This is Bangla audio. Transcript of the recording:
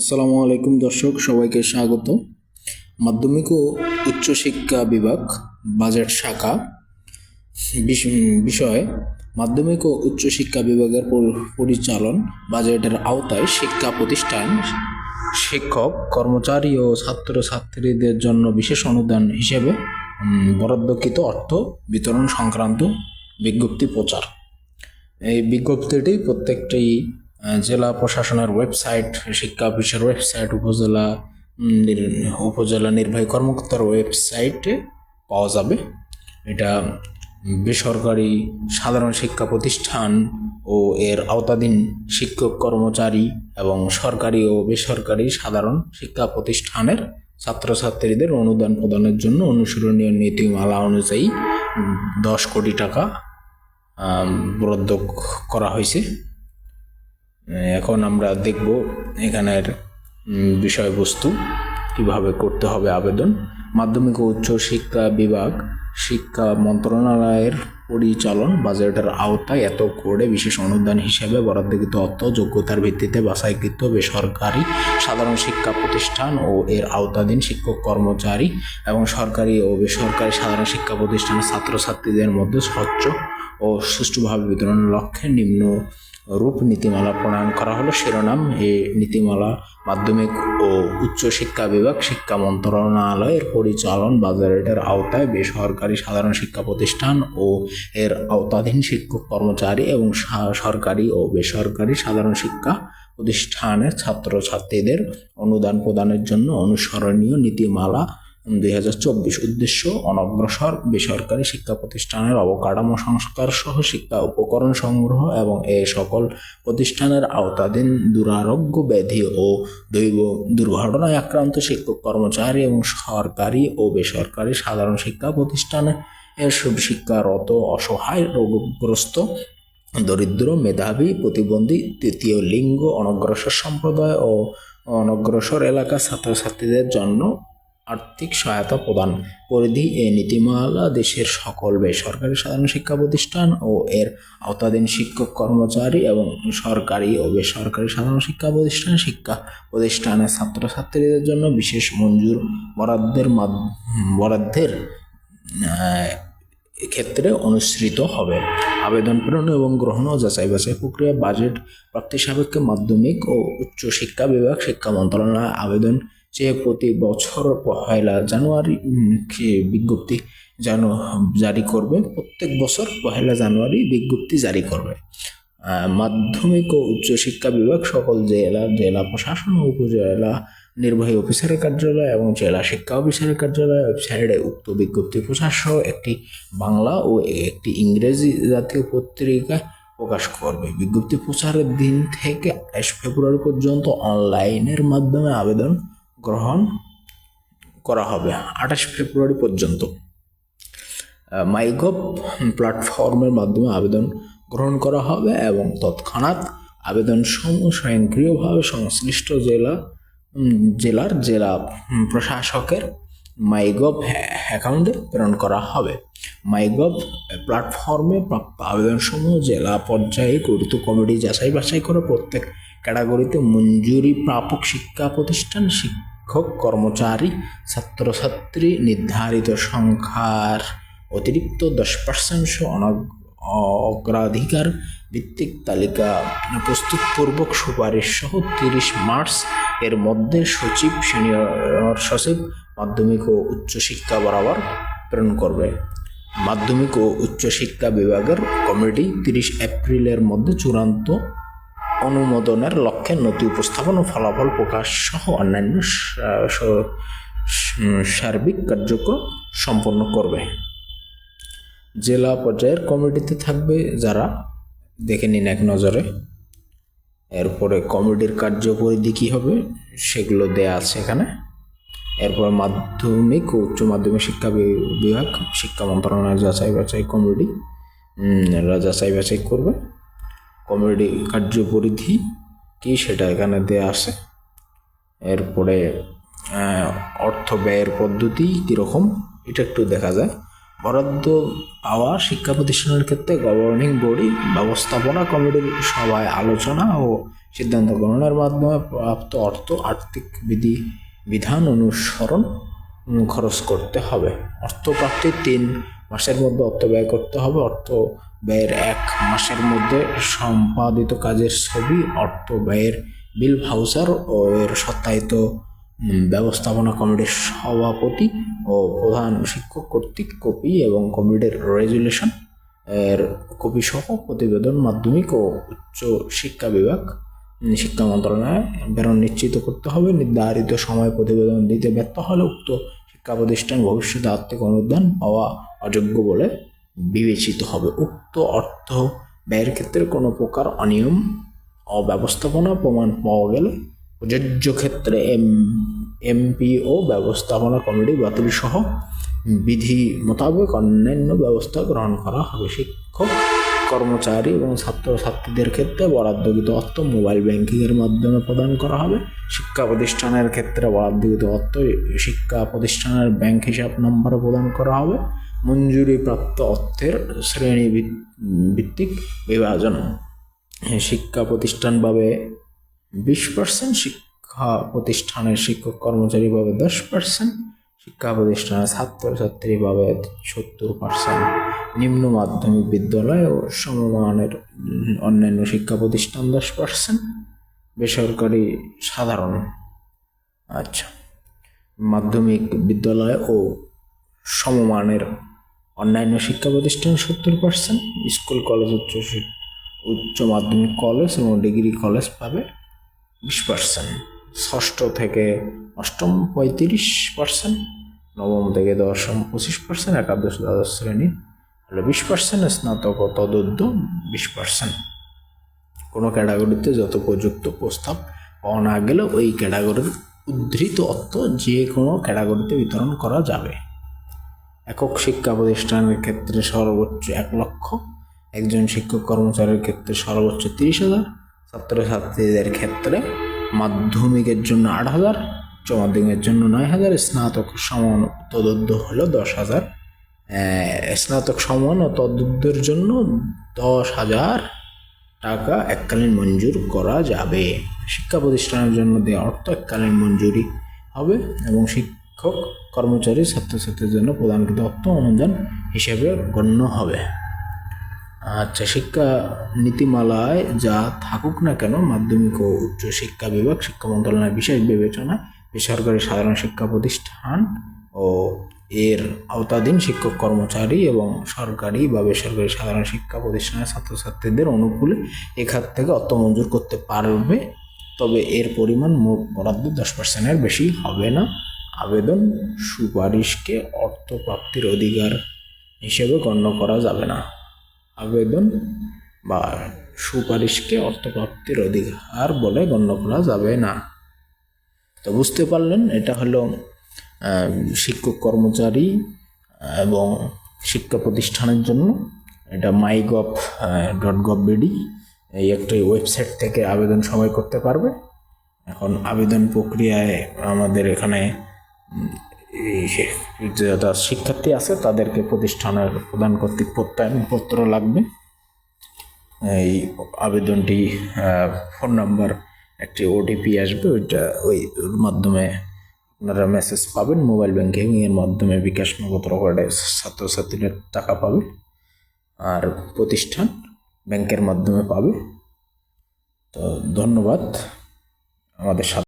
আসসালামু আলাইকুম দর্শক, সবাইকে স্বাগত। মাধ্যমিক ও উচ্চশিক্ষা বিভাগ, বাজেট শাখা বিষয়ে মাধ্যমিক ও উচ্চশিক্ষা বিভাগের পরিচালন বাজেটের আওতায় শিক্ষা প্রতিষ্ঠান, শিক্ষক, কর্মচারী ও ছাত্রছাত্রীদের জন্য বিশেষ অনুদান হিসেবে বরাদ্দকৃত অর্থ বিতরণ সংক্রান্ত বিজ্ঞপ্তি প্রচার। এই বিজ্ঞপ্তিটি প্রত্যেকটি জেলা প্রশাসনের ওয়েবসাইট, শিক্ষা অফিসের ওয়েবসাইট, উপজেলা উপজেলা নির্বাহী কর্মকর্তার ওয়েবসাইটে পাওয়া যাবে। এটা বেসরকারি সাধারণ শিক্ষা প্রতিষ্ঠান ও এর আওতাধীন শিক্ষক কর্মচারী এবং সরকারি ও বেসরকারি সাধারণ শিক্ষা প্রতিষ্ঠানের ছাত্রছাত্রীদের অনুদান প্রদানের জন্য অনুসরণীয় নীতিমালা অনুযায়ী দশ কোটি টাকা বরাদ্দ করা হয়েছে। এখন আমরা দেখব এখানের বিষয়বস্তু, কীভাবে করতে হবে আবেদন। মাধ্যমিক ও উচ্চ শিক্ষা বিভাগ, শিক্ষা মন্ত্রণালয়ের পরিচালন, বাজেটের আওতায় এত করে বিশেষ অনুদান হিসেবে বরাদ্দকৃত অর্থ যোগ্যতার ভিত্তিতে বাছাইকৃত বেসরকারি সাধারণ শিক্ষা প্রতিষ্ঠান ও এর আওতাধীন শিক্ষক কর্মচারী এবং সরকারি ও বেসরকারি সাধারণ শিক্ষা প্রতিষ্ঠানের ছাত্রছাত্রীদের মধ্যে স্বচ্ছ ও সুষ্ঠুভাবে বিতরণের লক্ষ্যে নিম্ন রূপ নীতিমালা প্রণয়ন করা হলো। শিরোনাম এই নীতিমালা মাধ্যমিক ও উচ্চ শিক্ষা বিভাগ, শিক্ষা মন্ত্রণালয়ের পরিচালন বাজেটের আওতায় বেসরকারি সাধারণ শিক্ষা প্রতিষ্ঠান ও এর আওতাধীন শিক্ষক কর্মচারী এবং সরকারি ও বেসরকারি সাধারণ শিক্ষা প্রতিষ্ঠানের ছাত্রছাত্রীদের অনুদান প্রদানের জন্য অনুসরণীয় নীতিমালা দুই হাজার চব্বিশ উদ্দেশ্য অনগ্রসর বেসরকারি শিক্ষা প্রতিষ্ঠানের অবকাঠামো সংস্কার সহ শিক্ষা উপকরণ সংগ্রহ এবং এ সকল প্রতিষ্ঠানের আওতাধীন দুরারোগ্য ব্যাধি ও দৈব দুর্ঘটনায় আক্রান্ত শিক্ষক কর্মচারী এবং সরকারি ও বেসরকারি সাধারণ শিক্ষা প্রতিষ্ঠানে এসব শিক্ষারত অসহায় রোগগ্রস্ত, দরিদ্র মেধাবী, প্রতিবন্ধী, তৃতীয় লিঙ্গ, অনগ্রসর সম্প্রদায় ও অনগ্রসর এলাকার ছাত্রছাত্রীদের জন্য আর্থিক সহায়তা প্রদান পরিধি এ নীতিমালা দেশের সকল বেসরকারি সাধারণ শিক্ষা প্রতিষ্ঠান ও এর আওতাধীন শিক্ষক কর্মচারী এবং সরকারি ও বেসরকারি সাধারণ শিক্ষা প্রতিষ্ঠান, শিক্ষা প্রতিষ্ঠানের ছাত্রছাত্রীদের জন্য বিশেষ মঞ্জুর বরাদ্দের বরাদ্দের ক্ষেত্রে অনুসৃত হবে। আবেদন প্রেরণ এবং গ্রহণ ও যাচাই বাছাই প্রক্রিয়া বাজেট প্রাপ্তি সাপেক্ষে মাধ্যমিক ও উচ্চ শিক্ষা বিভাগ শিক্ষা মন্ত্রণালয় আবেদন চেয়ে প্রতি বছর পয়লা জানুয়ারি বিজ্ঞপ্তি যেন জারি করবে। প্রত্যেক বছর পহেলা জানুয়ারি বিজ্ঞপ্তি জারি করবে। মাধ্যমিক ও উচ্চ শিক্ষা বিভাগ সকল জেলা জেলা প্রশাসন ও উপজেলা নির্বাহী অফিসারের কার্যালয় এবং জেলা শিক্ষা অফিসারের কার্যালয় ওয়েবসাইটে উক্ত বিজ্ঞপ্তি প্রচার সহ একটি বাংলা ও একটি ইংরেজি জাতীয় পত্রিকা প্রকাশ করবে। বিজ্ঞপ্তি প্রচারের দিন থেকে আঠাশ ফেব্রুয়ারি পর্যন্ত অনলাইনের মাধ্যমে আবেদন গ্রহণ করা হবে আঠাশ ফেব্রুয়ারি পর্যন্ত। মাইগভ প্ল্যাটফর্মের মাধ্যমে আবেদন গ্রহণ করা হবে এবং তৎক্ষণাৎ আবেদন সমূহ স্বয়ংক্রিয়ভাবে সংশ্লিষ্ট জেলা জেলার জেলা প্রশাসকের মাইগভ অ্যাকাউন্টে প্রেরণ করা হবে। মাইগভ প্ল্যাটফর্মে প্রাপ্ত আবেদনসমূহ জেলা পর্যায়ে গঠিত কমিটি যাচাই বাছাই করে প্রত্যেক ক্যাটাগরিতে মঞ্জুরি প্রাপক শিক্ষা প্রতিষ্ঠান শিক্ষক কর্মচারী ছাত্রছাত্রী নির্ধারিত সংখ্যার অতিরিক্ত দশ পার্সেন্ট অগ্রাধিকার ভিত্তিক তালিকা প্রস্তুতপূর্বক সুপারিশ সহ তিরিশ মার্চ এর মধ্যে সচিব, সিনিয়র সচিব, মাধ্যমিক ও উচ্চশিক্ষা বরাবর প্রেরণ করবে। মাধ্যমিক ও উচ্চশিক্ষা বিভাগের কমিটি তিরিশ এপ্রিলের মধ্যে চূড়ান্ত অনুমোদনের লক্ষ্যে নথি উপস্থাপন ও ফলাফল প্রকাশ সহ অন্যান্য সার্বিক কার্যক্রম সম্পন্ন করবে। জেলা পর্যায়ের কমিটিতে থাকবে যারা, দেখে নিন এক নজরে। এরপরে কমিটির কার্যপরিধি কী হবে, সেগুলো দেয়া আছে এখানে। এরপর মাধ্যমিক ও উচ্চ মাধ্যমিক শিক্ষা বিভাগ, শিক্ষা মন্ত্রণালয়ের যাচাই বাছাই কমিটি যাচাই বাছাই করবে। কমিটি কার্যপরিধি, কি সেটা এখানে দেয়া আছে? এরপরে অর্থ ব্যয়ের পদ্ধতি কীরকম? এটা একটু দেখা যায়। বরাদ্দ পাওয়া শিক্ষা প্রতিষ্ঠানের ক্ষেত্রে গভর্নিং বডি ব্যবস্থাপনা কমিটির সভায় আলোচনা ও সিদ্ধান্ত গ্রহণের মাধ্যমে প্রাপ্ত অর্থ, আর্থিক বিধি, বিধান অনুসরণ খরচ করতে হবে। অর্থ প্রাপ্তির তিন মাসের মধ্যে অর্থ ব্যয় করতে হবে। অর্থ ব্যয়ের এক মাসের মধ্যে সম্পাদিত কাজের ছবি, অর্থ ব্যয়ের বিল ভাউচার ও এর সত্যায়িত ব্যবস্থাপনা কমিটির সভাপতি ও প্রধান শিক্ষক কর্তৃক কপি এবং কমিটির রেজুলেশন, এর কপি সহ প্রতিবেদন মাধ্যমিক ও উচ্চ শিক্ষা বিভাগ শিক্ষা মন্ত্রণালয়ে প্রেরণ নিশ্চিত করতে হবে। নির্ধারিত সময় প্রতিবেদন দিতে ব্যর্থ হলে উক্ত শিক্ষা প্রতিষ্ঠান ভবিষ্যতে আর্থিক অনুদান পাওয়া অযোগ্য বলে বিবেচিত হবে। উক্ত অর্থ ব্যয়ের ক্ষেত্রে কোনো প্রকার অনিয়ম, অব্যবস্থাপনা প্রমাণ পাওয়া গেলে প্রযোজ্য ক্ষেত্রে এম এমপিও ব্যবস্থাপনা কমিটি, বাতিল সহ বিধি মোতাবেক অন্যান্য ব্যবস্থা গ্রহণ করা হবে। শিক্ষক, কর্মচারী এবং ছাত্রছাত্রীদের ক্ষেত্রে বরাদ্দকৃত অর্থ মোবাইল ব্যাংকিংয়ের মাধ্যমে প্রদান করা হবে। শিক্ষা প্রতিষ্ঠানের ক্ষেত্রে বরাদ্দকৃত অর্থ শিক্ষা প্রতিষ্ঠানের ব্যাংক হিসাব নম্বরে প্রদান করা হবে। মঞ্জুরি প্রাপ্ত অর্থের শ্রেণি ভিত- ভিত্তিক বিভাজন। শিক্ষা প্রতিষ্ঠান ভাবে বিশ পার্সেন্ট শিক্ষা প্রতিষ্ঠানের শিক্ষক কর্মচারী পাবে দশ পার্সেন্ট শিক্ষা প্রতিষ্ঠানের ছাত্রছাত্রী পাবে সত্তর পার্সেন্ট নিম্ন মাধ্যমিক বিদ্যালয় ও সমমানের অন্যান্য শিক্ষা প্রতিষ্ঠান দশ পার্সেন্ট বেসরকারি সাধারণ। আচ্ছা। মাধ্যমিক বিদ্যালয় ও সমমানের অন্যান্য শিক্ষা প্রতিষ্ঠান সত্তর পার্সেন্ট স্কুল, কলেজ, উচ্চ উচ্চ মাধ্যমিক কলেজ এবং ডিগ্রি কলেজ পাবে বিশ পার্সেন্ট ষষ্ঠ থেকে অষ্টম পঁয়ত্রিশ পার্সেন্ট, নবম থেকে দশম পঁচিশ পার্সেন্ট, একাদশ দ্বাদশ শ্রেণি হলো বিশ পার্সেন্ট, স্নাতক তদুদ্ধ বিশ পার্সেন্ট। কোনো ক্যাটাগরিতে যত প্রযুক্ত প্রস্তাব পাওয়া না গেলে ওই ক্যাটাগরির উদ্ধৃত অর্থ যে কোনো ক্যাটাগরিতে বিতরণ করা যাবে। একক শিক্ষা প্রতিষ্ঠানের ক্ষেত্রে সর্বোচ্চ এক লক্ষ, একজন শিক্ষক কর্মচারীর ক্ষেত্রে সর্বোচ্চ তিরিশ হাজার, ছাত্রছাত্রীদের ক্ষেত্রে মাধ্যমিকের জন্য আট হাজার উচ্চ মাধ্যমিকের জন্য নয় হাজার, স্নাতক সমান তদুদ্ধ হলো দশ হাজার। স্নাতক সমান ও তদুদ্ধের জন্য দশ হাজার টাকা এককালীন মঞ্জুর করা যাবে। শিক্ষা প্রতিষ্ঠানের জন্য দেওয়া অর্থ এককালীন মঞ্জুরি হবে এবং শিক্ষক, কর্মচারী, ছাত্রছাত্রীর জন্য প্রদানকৃত অর্থ অনুদান হিসেবে গণ্য হবে। আচ্ছা শিক্ষা নীতিমালায় যা থাকুক না কেন মাধ্যমিক ও উচ্চ শিক্ষা বিভাগ, শিক্ষা মন্ত্রণালয়ের বিশেষ বিবেচনায় বেসরকারি সাধারণ শিক্ষা প্রতিষ্ঠান ও এর আওতাধীন শিক্ষক কর্মচারী এবং সরকারি বা বেসরকারি সাধারণ শিক্ষা প্রতিষ্ঠানের ছাত্রছাত্রীদের অনুকূলে এ থেকে অর্থ মঞ্জুর করতে পারবে। তবে এর পরিমাণ মোট বরাদ্দ দশ পার্সেন্টের বেশি হবে না। আবেদন সুপারিশকে অর্থ প্রাপ্তির অধিকার হিসেবে গণ্য করা যাবে না। আবেদন বা সুপারিশকে অর্থপ্রাপ্তির অধিকার বলে গণ্য করা যাবে না। তো বুঝতে পারলেন, এটা হলো শিক্ষক কর্মচারী এবং শিক্ষা প্রতিষ্ঠানের জন্য। এটা my gov dot gov BD এই একটা ওয়েবসাইট থেকে আবেদন সবাই করতে পারবে। এখন আবেদন প্রক্রিয়ায় আমাদের এখানে যারা শিক্ষার্থী আছে, তাদেরকে প্রতিষ্ঠানের প্রদান কর্তৃক প্রত্যয়নপত্র লাগবে। এই আবেদনটি ফোন নাম্বার, একটি ওটিপি আসবে, ওইটা ওই মাধ্যমে আপনারা মেসেজ পাবেন। মোবাইল ব্যাংকিং এর মাধ্যমে বিকাশ নগদ রকেটে ছাত্রছাত্রীরা টাকা পাবে আর প্রতিষ্ঠান ব্যাংকের মাধ্যমে পাবে। তো ধন্যবাদ। আমাদের সাথে